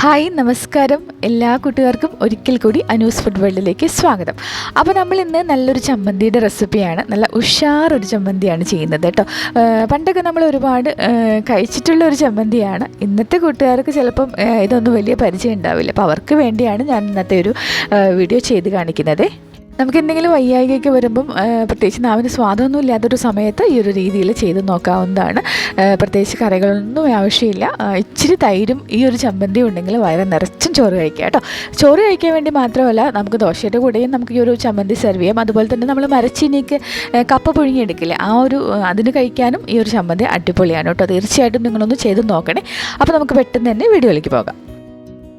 Hi നമസ്കാരം. എല്ലാ കൂട്ടുകാർക്കും ഒരിക്കൽ കൂടി അനൂസ് ഫുഡ് വേൾഡിലേക്ക് സ്വാഗതം. അപ്പോൾ നമ്മൾ ഇന്ന് നല്ലൊരു ചമ്മന്തിയുടെ റെസിപ്പിയാണ് നല്ല ഉഷാറൊരു ചമ്മന്തിയാണ് ചെയ്യുന്നത് കേട്ടോ. പണ്ടൊക്കെ നമ്മൾ ഒരുപാട് കഴിച്ചിട്ടുള്ള ഒരു ചമ്മന്തിയാണ്. ഇന്നത്തെ കൂട്ടുകാർക്ക് ചിലപ്പം ഇതൊന്നും വലിയ പരിചയം ഉണ്ടാവില്ല. അപ്പോൾ അവർക്ക് വേണ്ടിയാണ് ഞാൻ ഇന്നത്തെ ഒരു വീഡിയോ ചെയ്ത് കാണിക്കുന്നത്. നമുക്ക് എന്തെങ്കിലും വയ്യായികയൊക്കെ വരുമ്പം പ്രത്യേകിച്ച് നാവിന് സ്വാദമൊന്നും ഇല്ലാത്തൊരു സമയത്ത് ഈ ഒരു രീതിയിൽ ചെയ്ത് നോക്കാവുന്നതാണ്. പ്രത്യേകിച്ച് കറികളൊന്നും ആവശ്യമില്ല. ഇച്ചിരി തൈരും ഈ ഒരു ചമ്മന്തി ഉണ്ടെങ്കിൽ വയറ് നിറച്ചും ചോറ് കഴിക്കാം കേട്ടോ. ചോറ് കഴിക്കാൻ വേണ്ടി മാത്രമല്ല നമുക്ക് ദോശയുടെ കൂടെയും നമുക്ക് ഈ ഒരു ചമ്മന്തി സെർവ് ചെയ്യാം. അതുപോലെ തന്നെ നമ്മൾ മരച്ചീനിക്ക് കപ്പ പുഴുങ്ങിയെടുക്കില്ല ആ ഒരു അതിന് കഴിക്കാനും ഈ ഒരു ചമ്മന്തി അടിപൊളിയാണ് കേട്ടോ. തീർച്ചയായിട്ടും നിങ്ങളൊന്ന് ചെയ്ത് നോക്കണേ. അപ്പോൾ നമുക്ക് പെട്ടെന്ന് തന്നെ വീഡിയോയിലേക്ക് പോകാം.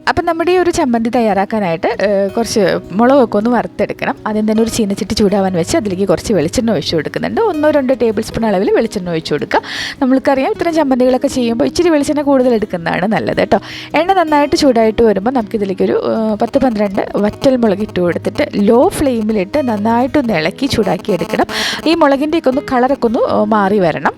അപ്പം നമ്മുടെ ഈ ഒരു ചമ്മന്തി തയ്യാറാക്കാനായിട്ട് കുറച്ച് മുളകൊക്കെ ഒന്ന് വറുത്തെടുക്കണം. ആദ്യം തന്നെ ഒരു ചീനച്ചട്ടി ചൂടാവാൻ വെച്ച് അതിലേക്ക് കുറച്ച് വെളിച്ചെണ്ണ ഒഴിച്ചു കൊടുക്കുന്നുണ്ട്. ഒന്നോ രണ്ടോ ടേബിൾ സ്പൂൺ അളവിൽ വെളിച്ചെണ്ണ ഒഴിച്ചു കൊടുക്കുക. നമ്മൾക്കറിയാം ഇത്തരം ചമ്മന്തികളൊക്കെ ചെയ്യുമ്പോൾ ഇച്ചിരി വെളിച്ചെണ്ണ കൂടുതൽ എടുക്കുന്നതാണ് നല്ലത് കേട്ടോ. എണ്ണ നന്നായിട്ട് ചൂടായിട്ട് വരുമ്പോൾ നമുക്കിതിലേക്കൊരു പത്ത് പന്ത്രണ്ട് വറ്റൽ മുളക് ഇട്ട് കൊടുത്തിട്ട് ലോ ഫ്ലെയിമിലിട്ട് നന്നായിട്ടൊന്ന് ഇളക്കി ചൂടാക്കി എടുക്കണം ഈ മുളകിന്റെയൊക്കെ ഒന്ന് കളറൊക്കെ ഒന്ന് മാറി വരണം.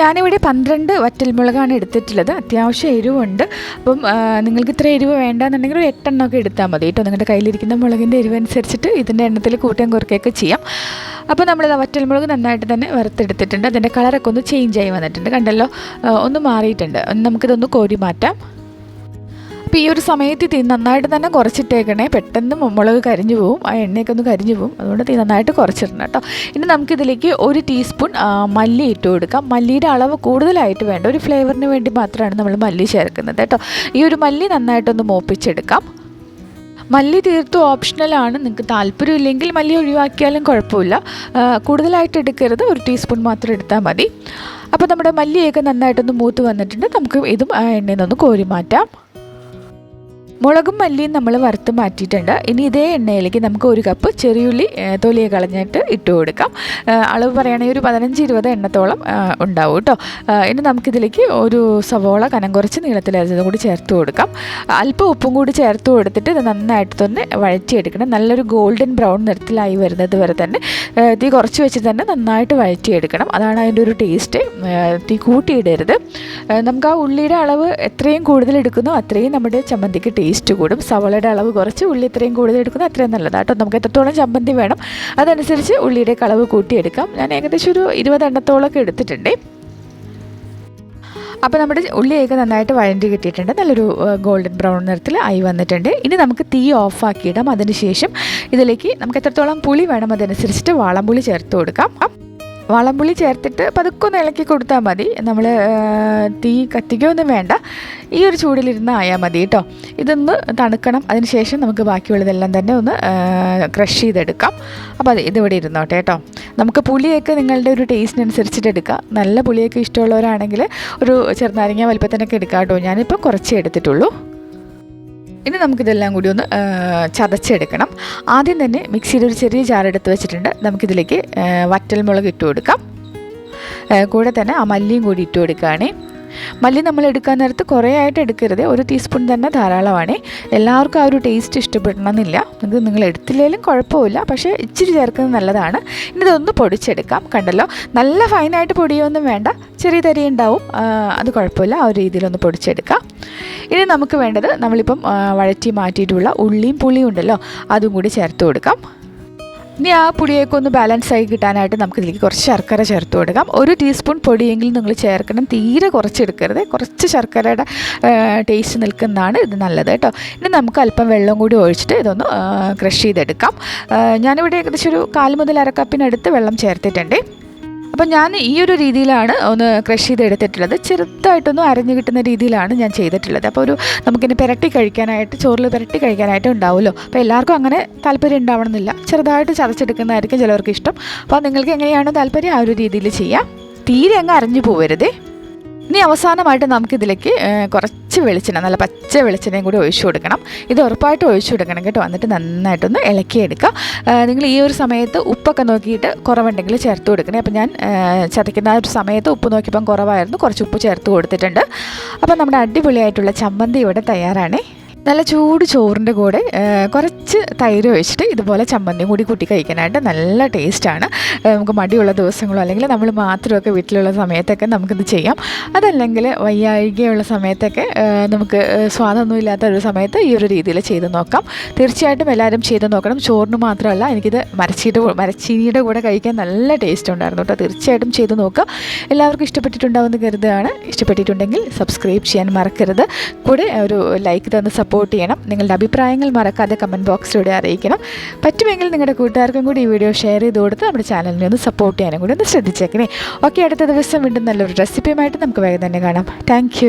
ഞാനിവിടെ പന്ത്രണ്ട് വറ്റൽമുളകാണ് എടുത്തിട്ടുള്ളത്. അത്യാവശ്യം എരിവുണ്ട്. അപ്പം നിങ്ങൾക്ക് ഇത്ര എരിവ് വേണ്ടെന്നുണ്ടെങ്കിൽ ഒരു എട്ടെണ്ണമൊക്കെ എടുത്താൽ മതി കേട്ടോ. നിങ്ങളുടെ കയ്യിലിരിക്കുന്ന മുളകിന്റെ എരിവ് അനുസരിച്ചിട്ട് ഇതിന്റെ എണ്ണത്തിൽ കൂട്ടാൻ കുറയ്ക്കുകയൊക്കെ ചെയ്യാം. അപ്പോൾ നമ്മൾ വറ്റൽമുളക് നന്നായിട്ട് തന്നെ വറുത്തെടുത്തിട്ടുണ്ട്. അതിന്റെ കളറൊക്കെ ഒന്ന് ചേഞ്ച് ആയി വന്നിട്ടുണ്ട്. കണ്ടല്ലോ ഒന്ന് മാറിയിട്ടുണ്ട്. നമുക്കിതൊന്ന് കോരി മാറ്റാം. അപ്പോൾ ഈ ഒരു സമയത്ത് തീ നന്നായിട്ട് തന്നെ കുറച്ചിട്ടേക്കണേ. പെട്ടെന്ന് മുളക് കരിഞ്ഞു പോവും. ആ എണ്ണയൊക്കെ ഒന്ന് കരിഞ്ഞു പോവും. അതുകൊണ്ട് തീ നന്നായിട്ട് കുറച്ചിടണം കേട്ടോ. ഇനി നമുക്കിതിലേക്ക് ഒരു ടീസ്പൂൺ മല്ലി ഇട്ട് കൊടുക്കാം. മല്ലിയുടെ അളവ് കൂടുതലായിട്ട് വേണ്ട. ഒരു ഫ്ലേവറിന് വേണ്ടി മാത്രമാണ് നമ്മൾ മല്ലി ചേർക്കുന്നത് കേട്ടോ. ഈ ഒരു മല്ലി നന്നായിട്ടൊന്ന് മോപ്പിച്ചെടുക്കാം. മല്ലി തീർത്തും ഓപ്ഷണലാണ് നിങ്ങൾക്ക് താല്പര്യമില്ലെങ്കിൽ മല്ലി ഒഴിവാക്കിയാലും കുഴപ്പമില്ല. കൂടുതലായിട്ട് എടുക്കരുത്. ഒരു ടീസ്പൂൺ മാത്രം എടുത്താൽ മതി. അപ്പോൾ നമ്മുടെ മല്ലിയൊക്കെ നന്നായിട്ടൊന്ന് മൂത്ത് വന്നിട്ടുണ്ട്. നമുക്ക് ഇതും എണ്ണയിൽ നിന്ന് കോരി മാറ്റാം. മുളകും മല്ലിയും നമ്മൾ വറുത്ത് മാറ്റിയിട്ടുണ്ട്. ഇനി ഇതേ എണ്ണയിലേക്ക് നമുക്ക് ഒരു കപ്പ് ചെറിയുള്ളി തൊലിയെ കളഞ്ഞിട്ട് ഇട്ട് കൊടുക്കാം. അളവ് പറയുകയാണെങ്കിൽ ഒരു പതിനഞ്ച് ഇരുപത് എണ്ണത്തോളം ഉണ്ടാവും കേട്ടോ. ഇനി നമുക്കിതിലേക്ക് ഒരു സവോള കനം കുറച്ച് നീളത്തിലരച്ചതും കൂടി ചേർത്ത് കൊടുക്കാം. അല്പം ഉപ്പും കൂടി ചേർത്ത് കൊടുത്തിട്ട് ഇത് നന്നായിട്ട് തന്നെ വഴറ്റിയെടുക്കണം. നല്ലൊരു ഗോൾഡൻ ബ്രൗൺ നിറത്തിലായി വരുന്നത് വരെ തന്നെ തീ കുറച്ച് വെച്ച് തന്നെ നന്നായിട്ട് വഴറ്റിയെടുക്കണം. അതാണ് അതിന്റെ ഒരു ടേസ്റ്റ്. തീ കൂട്ടിയിടരുത്. നമുക്ക് ആ ഉള്ളിയുടെ അളവ് എത്രയും കൂടുതൽ എടുക്കുന്നോ അത്രയും നമ്മുടെ ചമ്മന്തിക്ക് ടേസ്റ്റ് കൂടും. സവളയുടെ അളവ് കുറച്ച് ഉള്ളി ഇത്രയും കൂടുതൽ എടുക്കുന്നത് അത്രയും നല്ലതാണ് കേട്ടോ. നമുക്ക് എത്രത്തോളം ചമ്മന്തി വേണം അതനുസരിച്ച് ഉള്ളിയുടെ അളവ് കൂട്ടിയെടുക്കാം. ഞാൻ ഏകദേശം ഒരു ഇരുപതെണ്ണത്തോളമൊക്കെ എടുത്തിട്ടുണ്ട്. അപ്പോൾ നമ്മുടെ ഉള്ളിയൊക്കെ നന്നായിട്ട് വഴണ്ടി കിട്ടിയിട്ടുണ്ട്. നല്ലൊരു ഗോൾഡൻ ബ്രൗൺ നിറത്തിൽ ആയി വന്നിട്ടുണ്ട്. ഇനി നമുക്ക് തീ ഓഫാക്കിയിടാം അതിനുശേഷം ഇതിലേക്ക് നമുക്ക് എത്രത്തോളം പുളി വേണം അതനുസരിച്ചിട്ട് വാളംപുളി ചേർത്ത് കൊടുക്കാം. വാളംപുളി ചേർത്തിട്ട് പതുക്കെ ഒന്ന് ഇളക്കി കൊടുത്താൽ മതി. നമ്മൾ തീ കത്തിക്കൊന്നും വേണ്ട. ഈ ഒരു ചൂടിലിരുന്ന് ആയാൽ മതി കേട്ടോ ഇതൊന്ന് തണുക്കണം. അതിനുശേഷം നമുക്ക് ബാക്കിയുള്ളതെല്ലാം തന്നെ ഒന്ന് ക്രഷ് ചെയ്തെടുക്കാം. അപ്പോൾ അത് ഇതിവിടെ ഇരുന്നോട്ടെ കേട്ടോ നമുക്ക് പുളിയൊക്കെ നിങ്ങളുടെ ഒരു ടേസ്റ്റിനനുസരിച്ചിട്ട് എടുക്കാം. നല്ല പുളിയൊക്കെ ഇഷ്ടമുള്ളവരാണെങ്കിൽ ഒരു ചെറുനാരങ്ങ വലിപ്പത്തിനൊക്കെ എടുക്കാം കേട്ടോ ഞാനിപ്പോൾ കുറച്ചേ എടുത്തിട്ടുള്ളൂ. ഇനി നമുക്കിതെല്ലാം കൂടി ഒന്ന് ചതച്ചെടുക്കണം. ആദ്യം തന്നെ മിക്സിയിൽ ഒരു ചെറിയ ജാർ എടുത്ത് വെച്ചിട്ടുണ്ട്. നമുക്കിതിലേക്ക് വറ്റൽമുളക് ഇട്ട് കൊടുക്കാം. കൂടെ തന്നെ ആ മല്ലിയും കൂടി ഇട്ട് കൊടുക്കുകയാണേ. മല്ലി നമ്മൾ എടുക്കാൻ നേരത്ത് കുറേ ആയിട്ട് എടുക്കരുത്. ഒരു ടീസ്പൂൺ തന്നെ ധാരാളമാണ്. എല്ലാവർക്കും ആ ഒരു ടേസ്റ്റ് ഇഷ്ടപ്പെടണമെന്നില്ല. ഇത് നിങ്ങൾ എടുത്തില്ലെങ്കിലും കുഴപ്പമില്ല. പക്ഷേ ഇച്ചിരി ചേർക്കുന്നത് നല്ലതാണ്. ഇനി ഇതൊന്ന് പൊടിച്ചെടുക്കാം. കണ്ടല്ലോ? നല്ല ഫൈനായിട്ട് പൊടിയൊന്നും വേണ്ട. ചെറിയ തരി ഉണ്ടാവും. അത് കുഴപ്പമില്ല. ആ ഒരു രീതിയിലൊന്ന് പൊടിച്ചെടുക്കാം. ഇനി നമുക്ക് വേണ്ടത് നമ്മളിപ്പം വഴറ്റി മാറ്റിയിട്ടുള്ള ഉള്ളിയും പുളിയും ഉണ്ടല്ലോ? അതും കൂടി ചേർത്ത് കൊടുക്കാം. ഇനി ആ പുളിയൊക്കെ ഒന്ന് ബാലൻസ് ആയി കിട്ടാനായിട്ട് നമുക്ക് ഇതിലേക്ക് കുറച്ച് ശർക്കര ചേർത്ത് കൊടുക്കാം. ഒരു ടീസ്പൂൺ പൊടിയെങ്കിലും നിങ്ങൾ ചേർക്കണം. തീരെ കുറച്ച് എടുക്കരുത് കുറച്ച് ശർക്കരയുടെ ടേസ്റ്റ് നിൽക്കുന്നതാണ് ഇത് നല്ലത് കേട്ടോ. ഇനി നമുക്ക് അല്പം വെള്ളം കൂടി ഒഴിച്ചിട്ട് ഇതൊന്ന് ക്രഷ് ചെയ്തെടുക്കാം. ഞാനിവിടെ ഏകദേശം ഒരു കാൽ മുതൽ അരക്കപ്പിനടുത്ത് വെള്ളം ചേർത്തിട്ടുണ്ട്. അപ്പം ഞാൻ ഈ ഒരു രീതിയിലാണ് ഒന്ന് ക്രഷ് ചെയ്തെടുത്തിട്ടുള്ളത്. ചെറുതായിട്ടൊന്ന് അരഞ്ഞു കിട്ടുന്ന രീതിയിലാണ് ഞാൻ ചെയ്തിട്ടുള്ളത്. അപ്പോൾ ഒരു നമുക്കിനി പുരട്ടി കഴിക്കാനായിട്ട് ചോറിൽ പുരട്ടി കഴിക്കാനായിട്ട് ഉണ്ടാവുമല്ലോ. അപ്പോൾ എല്ലാവർക്കും അങ്ങനെ താല്പര്യം ഉണ്ടാവണമെന്നില്ല. ചെറുതായിട്ട് ചതച്ചെടുക്കുന്നതായിരിക്കും ചിലവർക്ക് ഇഷ്ടം. അപ്പോൾ നിങ്ങൾക്ക് എങ്ങനെയാണോ താല്പര്യം ആ ഒരു രീതിയിൽ ചെയ്യാം. തീരെ അങ്ങ് അരഞ്ഞു പോവരുതേ. ഇനി അവസാനമായിട്ട് നമുക്കിതിലേക്ക് കുറച്ച് വെളിച്ചെണ്ണ നല്ല പച്ച വെളിച്ചെണ്ണയും കൂടി ഒഴിച്ചു കൊടുക്കണം. ഇത് ഉറപ്പായിട്ട് ഒഴിച്ചു കൊടുക്കണം കേട്ടോ. എന്നിട്ട് നന്നായിട്ടൊന്ന് ഇളക്കി എടുക്കുക നിങ്ങൾ ഈ ഒരു സമയത്ത് ഉപ്പൊക്കെ നോക്കിയിട്ട് കുറവുണ്ടെങ്കിൽ ചേർത്ത് കൊടുക്കണേ. അപ്പോൾ ഞാൻ ചതയ്ക്കുന്ന ഒരു സമയത്ത് ഉപ്പ് നോക്കിയപ്പം കുറവായിരുന്നു. കുറച്ച് ഉപ്പ് ചേർത്ത് കൊടുത്തിട്ടുണ്ട്. അപ്പോൾ നമ്മുടെ അടിപൊളിയായിട്ടുള്ള ചമ്മന്തി ഇവിടെ തയ്യാറാണേ. നല്ല ചൂട് ചോറിന്റെ കൂടെ കുറച്ച് തൈര് ഒഴിച്ചിട്ട് ഇതുപോലെ ചമ്മന്തിയും കൂടി കൂട്ടി കഴിക്കാനായിട്ട് നല്ല ടേസ്റ്റാണ്. നമുക്ക് മടിയുള്ള ദിവസങ്ങളോ അല്ലെങ്കിൽ നമ്മൾ മാത്രമൊക്കെ വീട്ടിലുള്ള സമയത്തൊക്കെ നമുക്കിത് ചെയ്യാം. അതല്ലെങ്കിൽ വയ്യാഴികയുള്ള സമയത്തൊക്കെ നമുക്ക് ഇല്ലാത്ത ഒരു സമയത്ത് ഈ ഒരു രീതിയിൽ ചെയ്ത് നോക്കാം. തീർച്ചയായിട്ടും എല്ലാവരും ചെയ്ത് നോക്കണം. ചോറിന് മാത്രമല്ല എനിക്കിത് മരച്ചീട്ട് മരച്ചീനിയുടെ കൂടെ കഴിക്കാൻ നല്ല ടേസ്റ്റ് ഉണ്ടായിരുന്നു കേട്ടോ. തീർച്ചയായിട്ടും ചെയ്ത് നോക്കുക. എല്ലാവർക്കും ഇഷ്ടപ്പെട്ടിട്ടുണ്ടാവുമെന്ന് കരുതുകയാണ്. ഇഷ്ടപ്പെട്ടിട്ടുണ്ടെങ്കിൽ സബ്സ്ക്രൈബ് ചെയ്യാൻ മറക്കരുത്. കൂടെ ഒരു ലൈക്ക് തന്ന് സപ്പോർട്ട് ചെയ്യണം. നിങ്ങളുടെ അഭിപ്രായങ്ങൾ മറക്കാതെ കമന്റ് ബോക്സിലൂടെ അറിയിക്കണം. പറ്റുമെങ്കിൽ നിങ്ങളുടെ കൂട്ടുകാർക്കും കൂടി ഈ വീഡിയോ ഷെയർ ചെയ്ത് കൊടുത്ത് നമ്മുടെ ചാനലിനെ ഒന്ന് സപ്പോർട്ട് ചെയ്യാനും കൂടി ഒന്ന് ശ്രദ്ധിച്ചേക്കണേ. ഓക്കെ അടുത്ത ദിവസം വീണ്ടും നല്ലൊരു റെസിപ്പിയുമായിട്ട് നമുക്ക് വേഗം തന്നെ കാണാം താങ്ക്